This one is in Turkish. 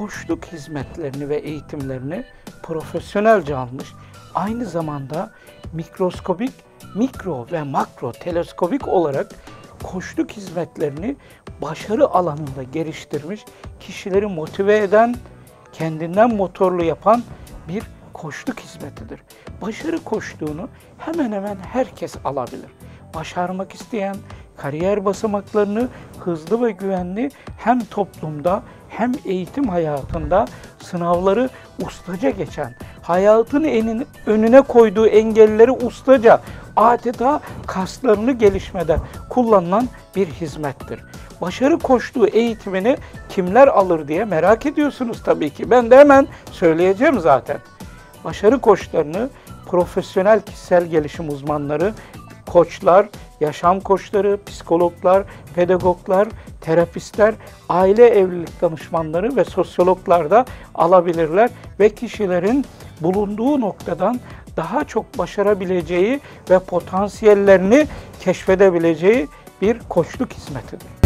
koçluk hizmetlerini ve eğitimlerini profesyonelce almış. Aynı zamanda mikroskobik, mikro ve makro teleskobik olarak koçluk hizmetlerini başarı alanında geliştirmiş, kişileri motive eden, kendinden motorlu yapan bir koçluk hizmetidir. Başarı koçluğunu hemen hemen herkes alabilir. Başarmak isteyen, kariyer basamaklarını hızlı ve güvenli hem toplumda hem eğitim hayatında sınavları ustaca geçen, hayatın enin, önüne koyduğu engelleri ustaca adeta kaslarını gelişmede kullanılan bir hizmettir. Başarı koştuğu eğitimini kimler alır diye merak ediyorsunuz tabii ki. Ben de hemen söyleyeceğim zaten. Başarı koçlarını profesyonel kişisel gelişim uzmanları, koçlar, yaşam koçları, psikologlar, pedagoglar, terapistler, aile evlilik danışmanları ve sosyologlar da alabilirler ve kişilerin bulunduğu noktadan daha çok başarabileceği ve potansiyellerini keşfedebileceği bir koçluk hizmetidir.